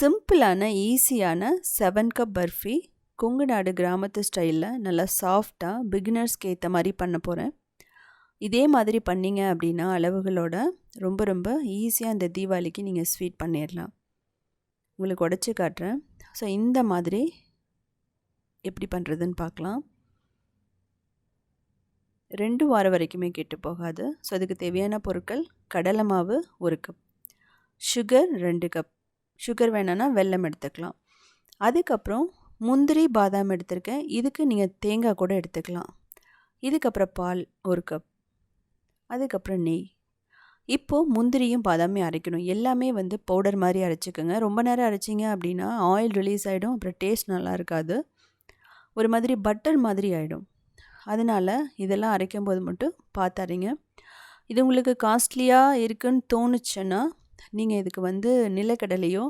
சிம்பிளான ஈஸியான seven cup barfi குங்குநாடு கிராமத்து ஸ்டைலில் நல்லா சாஃப்டாக பிகினர்ஸ்க்கு ஏற்ற மாதிரி பண்ண போகிறேன் இதே மாதிரி பண்ணீங்க அப்படின்னா அளவுகளோட ரொம்ப ரொம்ப ஈஸியாக இந்த தீபாவளிக்கு நீங்கள் ஸ்வீட் பண்ணிடலாம் உங்களுக்கு உடச்சி காட்டுறேன். ஸோ இந்த மாதிரி எப்படி பண்ணுறதுன்னு பார்க்கலாம். ரெண்டு வாரம் வரைக்குமே கெட்டு போகாது. ஸோ அதுக்கு தேவையான பொருட்கள் கடலை மாவு ஒரு கப் சுகர் ரெண்டு கப் சுகர் வேணும்னா வெல்லம் எடுத்துக்கலாம். அதுக்கப்புறம் முந்திரி பாதாம் எடுத்திருக்கேன். இதுக்கு நீங்கள் தேங்காய் கூட எடுத்துக்கலாம். இதுக்கப்புறம் பால் ஒரு கப் அதுக்கப்புறம் நெய். இப்போது முந்திரியும் பாதாமே அரைக்கணும். எல்லாமே வந்து பவுடர் மாதிரி அரைச்சிக்கோங்க. ரொம்ப நேரம் அரைச்சிங்க அப்படின்னா ஆயில் ரிலீஸ் ஆகிடும் அப்புறம் டேஸ்ட் நல்லா இருக்காது. ஒரு மாதிரி பட்டர் மாதிரி ஆகிடும் அதனால் இதெல்லாம் அரைக்கும் போது மட்டும் பார்த்தாரிங்க இது உங்களுக்கு காஸ்ட்லியாக இருக்குன்னு தோணுச்சுன்னா நீங்கள் இதுக்கு வந்து நிலக்கடலையோ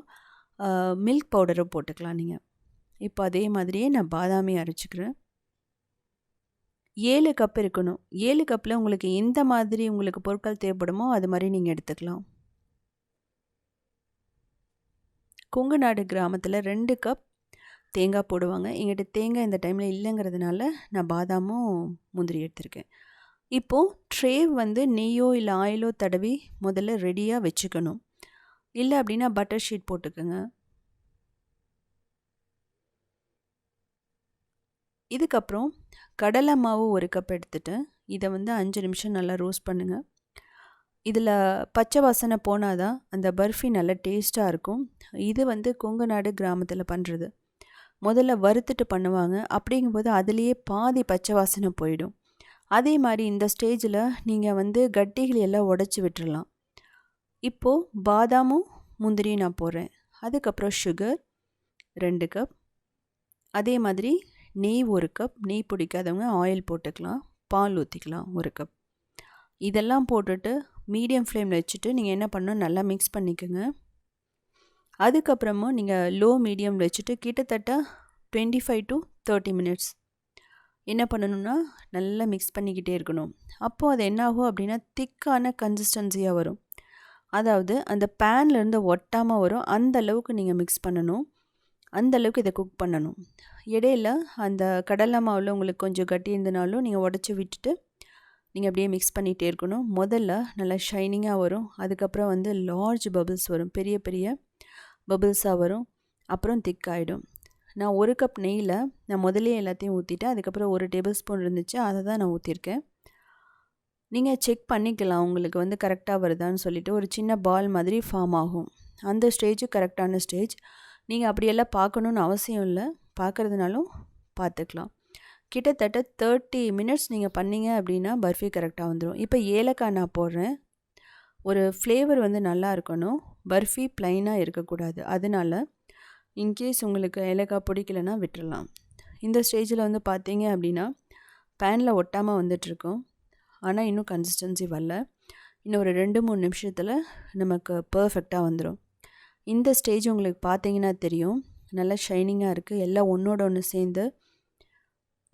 மில்க் பவுடரோ போட்டுக்கலாம் நீங்கள் இப்போ அதே மாதிரியே நான் பாதாமி அரைச்சிக்கிறேன். ஏழு கப் இருக்கணும். ஏழு கப்பில் உங்களுக்கு எந்த மாதிரி உங்களுக்கு பொருட்கள் தேவைப்படுமோ அது மாதிரி நீங்கள் எடுத்துக்கலாம். கொங்கு நாடு கிராமத்தில் ரெண்டு கப் தேங்காய் போடுவாங்க. எங்கிட்ட தேங்காய் இந்த டைமில் இல்லைங்கிறதுனால நான் பாதாமும் முந்திரி எடுத்திருக்கேன். இப்போது ட்ரே வந்து நெய்யோ இல்லை ஆயிலோ தடவி முதல்ல ரெடியாக வச்சுக்கணும். இல்லை அப்படின்னா பட்டர் ஷீட் போட்டுக்கோங்க. இதுக்கப்புறம் கடலை மாவு ஒரு கப் எடுத்துட்டு இதை வந்து அஞ்சு நிமிஷம் நல்லா ரோஸ்ட் பண்ணுங்கள் இதில் பச்சை வாசனை போனால் தான் அந்த பர்ஃபி நல்லா டேஸ்ட்டாக இருக்கும். இது வந்து கொங்கு நாடு கிராமத்தில் பண்ணுறது முதல்ல வறுத்துட்டு பண்ணுவாங்க. அப்படிங்கும்போது அதுலேயே பாதி பச்சை வாசனை போயிடும். அதே மாதிரி இந்த ஸ்டேஜில் நீங்கள் வந்து கட்டிகள் எல்லாம் உடச்சி விட்டுடலாம் இப்போது பாதாமும் முந்திரியும் நான் போடுறேன். அதுக்கப்புறம் சுகர் ரெண்டு கப் அதே மாதிரி நெய் ஒரு கப் நெய் பிடிக்காதவங்க ஆயில் போட்டுக்கலாம். பால் ஊற்றிக்கலாம் ஒரு கப் இதெல்லாம் போட்டுட்டு மீடியம் ஃப்ளேமில் வச்சுட்டு நீங்கள் என்ன பண்ணணும்? நல்லா மிக்ஸ் பண்ணிக்கோங்க. அதுக்கப்புறமும் நீங்கள் லோ மீடியம் வச்சுட்டு கிட்டத்தட்ட twenty five to thirty minutes என்ன பண்ணணும்னா நல்லா மிக்ஸ் பண்ணிக்கிட்டே இருக்கணும். அப்போது அது என்னாகும் அப்படின்னா திக்கான கன்சிஸ்டன்சியாக வரும். அதாவது அந்த பேன்லேருந்து ஒட்டாமல் வரும். அந்த அளவுக்கு நீங்கள் மிக்ஸ் பண்ணணும். அந்த அளவுக்கு இதை குக் பண்ணணும். இடையில அந்த கடலை மாவில் உங்களுக்கு கொஞ்சம் கட்டி இருந்தனாலும் நீங்கள் உடச்சி விட்டுட்டு நீங்கள் அப்படியே மிக்ஸ் பண்ணிகிட்டே இருக்கணும். முதல்ல நல்லா ஷைனிங்காக வரும். அதுக்கப்புறம் வந்து லார்ஜ் பபிள்ஸ் வரும். பெரிய பெரிய பபிள்ஸாக வரும். அப்புறம் திக் ஆகிடும் நான் ஒரு கப் நெய்யில் நான் முதலே எல்லாத்தையும் ஊற்றிட்டேன் அதுக்கப்புறம் ஒரு டேபிள் ஸ்பூன் இருந்துச்சு. அதை தான் நான் ஊற்றிருக்கேன் நீங்கள் செக் பண்ணிக்கலாம் உங்களுக்கு வந்து கரெக்டாக வருதான்னு சொல்லிவிட்டு ஒரு சின்ன பால் மாதிரி ஃபார்ம் ஆகும். அந்த ஸ்டேஜு கரெக்டான ஸ்டேஜ். நீங்கள் அப்படியெல்லாம் பார்க்கணுன்னு அவசியம் இல்லை. பார்க்குறதுனாலும் பார்த்துக்கலாம். கிட்டத்தட்ட தேர்ட்டி மினிட்ஸ் நீங்கள் பண்ணீங்க அப்படின்னா பர்ஃபி கரெக்டாக வந்துடும் இப்போ ஏலக்காய் நான் போடுறேன். ஒரு ஃப்ளேவர் வந்து நல்லா இருக்கணும். பர்ஃபி ப்ளைனாக இருக்கக்கூடாது. அதனால் இன்கேஸ் உங்களுக்கு ஏலக்காய் பிடிக்கலன்னா விட்டுடலாம் இந்த ஸ்டேஜில் வந்து பார்த்தீங்க அப்படின்னா பேனில் ஒட்டாமல் வந்துட்டுருக்கோம். ஆனால் இன்னும் கன்சிஸ்டன்சி வரல. இன்னும் ஒரு ரெண்டு மூணு நிமிஷத்தில் நமக்கு பர்ஃபெக்டாக வந்துடும் இந்த ஸ்டேஜ் உங்களுக்கு பார்த்தீங்கன்னா தெரியும். நல்லா ஷைனிங்காக இருக்குது எல்லாம் ஒன்றோட ஒன்று சேர்ந்து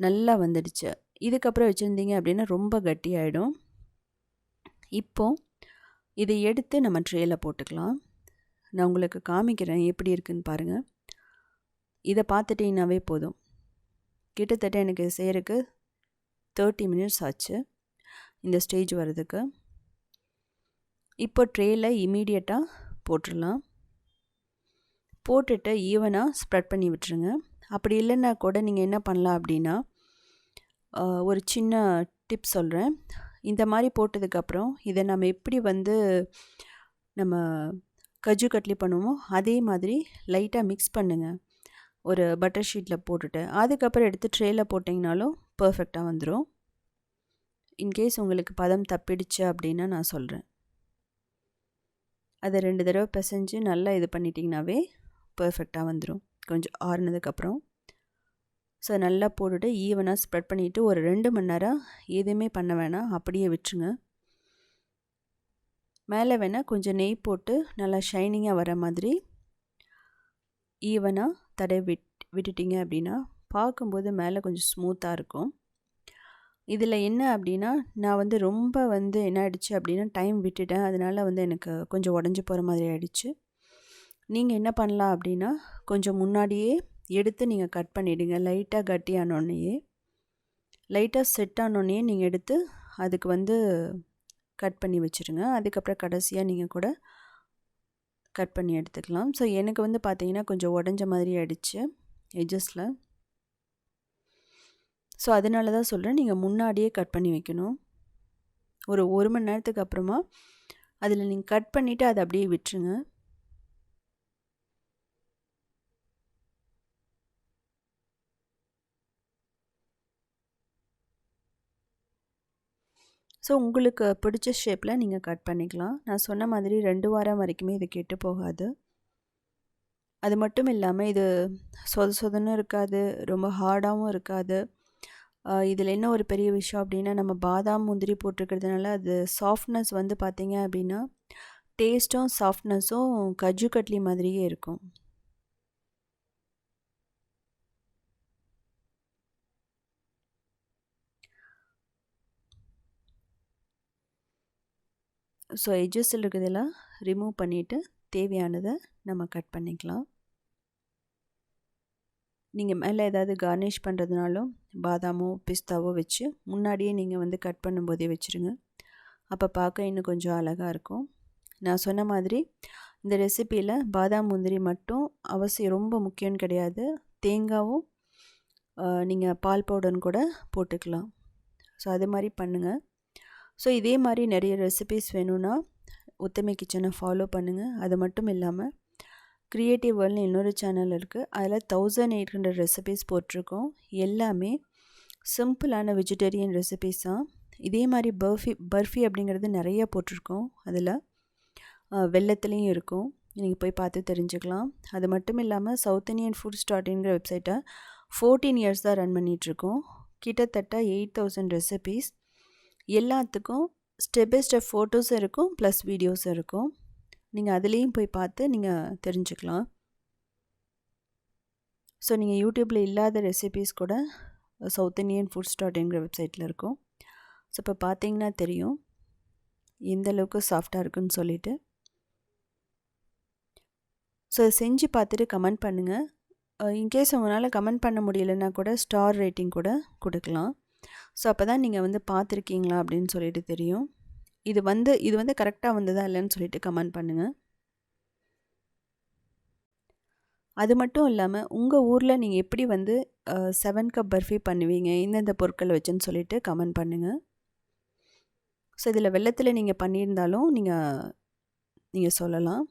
நல்லா வந்துடுச்சு. இதுக்கப்புறம் வச்சுருந்தீங்க அப்படின்னா ரொம்ப கட்டியாயிடும். இப்போது இதை எடுத்து நம்ம ட்ரேயில் போட்டுக்கலாம். நான் உங்களுக்கு காமிக்கிறேன் எப்படி இருக்குன்னு பாருங்கள் இதை பார்த்துட்டிங்கனாவே போதும். கிட்டத்தட்ட எனக்கு செய்கிறதுக்கு தேர்ட்டி மினிட்ஸ் ஆச்சு. இந்த ஸ்டேஜ் வர்றதுக்கு. இப்போ ட்ரேயில் இமீடியட்டாக போட்டுடலாம். போட்டுட்டு ஈவனாக ஸ்ப்ரெட் பண்ணி விட்டுருங்க. அப்படி இல்லைன்னா கூட நீங்கள் என்ன பண்ணலாம் அப்படின்னா ஒரு சின்ன டிப் சொல்கிறேன் இந்த மாதிரி போட்டதுக்கப்புறம் இதை நம்ம எப்படி வந்து நம்ம கஜு கட்லி பண்ணுவோமோ அதே மாதிரி லைட்டாக மிக்ஸ் பண்ணுங்கள் ஒரு பட்டர் ஷீட்டில் போட்டுட்டு அதுக்கப்புறம் எடுத்து ட்ரேயில் போட்டிங்கனாலும் பர்ஃபெக்டாக வந்துடும் இன்கேஸ் உங்களுக்கு பதம் தப்பிடுச்சு அப்படின்னா நான் சொல்கிறேன் அதை ரெண்டு தடவை பிசைஞ்சு நல்லா இது பண்ணிட்டிங்கனாவே பர்ஃபெக்டாக வந்துடும் கொஞ்சம் ஆறுனதுக்கப்புறம் ஸோ நல்லா போட்டுட்டு ஈவனாக ஸ்ப்ரெட் பண்ணிவிட்டு ஒரு ரெண்டு மணி நேரம் எதுவுமே பண்ண வேணாம். அப்படியே விட்டுருங்க. மேலே வேணால் கொஞ்சம் நெய் போட்டு நல்லா ஷைனிங்காக வர மாதிரி ஈவனாக தடவை விட் விட்டுட்டிங்க அப்படின்னா பார்க்கும்போது மேலே கொஞ்சம் ஸ்மூத்தாக இருக்கும். இதில் என்ன அப்படின்னா நான் வந்து ரொம்ப வந்து என்ன ஆகிடுச்சு அப்படின்னா டைம் விட்டுட்டேன். அதனால் வந்து எனக்கு கொஞ்சம் உடஞ்சி போகிற மாதிரி ஆகிடுச்சு நீங்கள் என்ன பண்ணலாம் அப்படின்னா கொஞ்சம் முன்னாடியே எடுத்து நீங்கள் கட் பண்ணிவிடுங்க லைட்டாக கட்டியானோடனேயே லைட்டாக செட் ஆனோடனே நீங்கள் எடுத்து அதுக்கு வந்து கட் பண்ணி வச்சுருங்க. அதுக்கப்புறம் கடைசியாக நீங்கள் கூட கட் பண்ணி எடுத்துக்கலாம். ஸோ எனக்கு வந்து பார்த்தீங்கன்னா கொஞ்சம் உடஞ்ச மாதிரி ஆகிடுச்சு எஜஸில் ஸோ அதனால தான் சொல்கிறேன் நீங்கள் முன்னாடியே கட் பண்ணி வைக்கணும். ஒரு ஒரு மணி நேரத்துக்கு அப்புறமா அதில் நீங்கள் கட் பண்ணிவிட்டு அதை அப்படியே விட்டுருங்க. ஸோ உங்களுக்கு பிடிச்ச ஷேப்பில் நீங்கள் கட் பண்ணிக்கலாம். நான் சொன்ன மாதிரி ரெண்டு வாரம் வரைக்குமே இது கெட்டு போகாது. அது மட்டும் இல்லாமல் இது சொத சொதன்னு இருக்காது. ரொம்ப ஹார்டாகவும் இருக்காது. இதில் என்ன ஒரு பெரிய விஷயம் அப்படின்னா நம்ம பாதாம் முந்திரி போட்டிருக்கிறதுனால அது சாஃப்ட்னஸ் வந்து பார்த்திங்க அப்படின்னா டேஸ்ட்டும் சாஃப்ட்னஸும் கஜு கட்லி மாதிரியே இருக்கும். ஸோ எஜஸில் இருக்கிறதெல்லாம் ரிமூவ் பண்ணிவிட்டு தேவையானதை நம்ம கட் பண்ணிக்கலாம். நீங்கள் மேலே ஏதாவது கார்னிஷ் பண்ணுறதுனாலும் பாதாமோ பிஸ்தாவோ வச்சு முன்னாடியே நீங்கள் வந்து கட் பண்ணும்போதே வச்சுருங்க. அப்போ பார்க்க இன்னும் கொஞ்சம் அழகாக இருக்கும். நான் சொன்ன மாதிரி இந்த ரெசிப்பியில் பாதாம் முந்திரி மட்டும் அவசியம் ரொம்ப முக்கியம்னு கிடையாது. தேங்காவும் நீங்கள் பால் பவுடர்னு கூட போட்டுக்கலாம். ஸோ அது மாதிரி பண்ணுங்கள் ஸோ இதே மாதிரி நிறைய ரெசிபிஸ் வேணும்னா உத்தமை கிச்சனை ஃபாலோ பண்ணுங்கள் அது மட்டும் இல்லாமல் க்ரியேட்டிவ் வேர்ல்னு இன்னொரு சேனல் இருக்குது அதில் தௌசண்ட் எயிட் ஹண்ட்ரட் ரெசிபீஸ் போட்டிருக்கோம். எல்லாமே சிம்பிளான வெஜிடேரியன் ரெசிபீஸ் தான். இதே மாதிரி பர்ஃபி பர்ஃபி அப்படிங்கிறது நிறைய போட்டிருக்கோம். அதில் வெள்ளத்துலேயும் இருக்கும். நீங்கள் போய் பார்த்து தெரிஞ்சுக்கலாம். அது மட்டும் இல்லாமல் சவுத் இண்டியன் ஃபுட் ஸ்டார்டிங்கிற வெப்சைட்டை ஃபோர்டீன் இயர்ஸ் தான் ரன் பண்ணிகிட்ருக்கோம் கிட்டத்தட்ட எயிட் தௌசண்ட் ரெசிபீஸ் எல்லாத்துக்கும் ஸ்டெப் பை ஸ்டெப் ஃபோட்டோஸும் இருக்கும் ப்ளஸ் வீடியோஸும் இருக்கும். நீங்கள் அதுலேயும் போய் பார்த்து நீங்கள் தெரிஞ்சுக்கலாம். ஸோ நீங்கள் யூடியூப்பில் இல்லாத ரெசிபீஸ் கூட சவுத் இண்டியன் ஃபுட்ஸ் டாட் இன்கிற வெப்சைட்டில் இருக்கும். ஸோ இப்போ பார்த்தீங்கன்னா தெரியும். எந்த அளவுக்கு சாஃப்டாக இருக்குன்னு சொல்லிட்டு. ஸோ செஞ்சு பார்த்துட்டு கமெண்ட் பண்ணுங்கள் இன்கேஸ் உங்களால் கமெண்ட் பண்ண முடியலன்னா கூட ஸ்டார் ரேட்டிங் கூட கொடுக்கலாம். ஸோ அப்போ தான் நீங்கள் வந்து பார்த்துருக்கீங்களா அப்படின்னு சொல்லிட்டு தெரியும். இது வந்து இது வந்து கரெக்டாக வந்ததா இல்லைன்னு சொல்லிட்டு கமெண்ட் பண்ணுங்கள் அது மட்டும் இல்லாமல் உங்கள் ஊரில் நீங்கள் எப்படி வந்து செவன் கப் பர்ஃபி பண்ணுவீங்க? இந்தந்த பொருட்கள் வச்சுன்னு சொல்லிட்டு கமெண்ட் பண்ணுங்கள் ஸோ இதில் வெள்ளத்தில் நீங்கள் பண்ணியிருந்தாலும் நீங்கள் நீங்கள் சொல்லலாம்.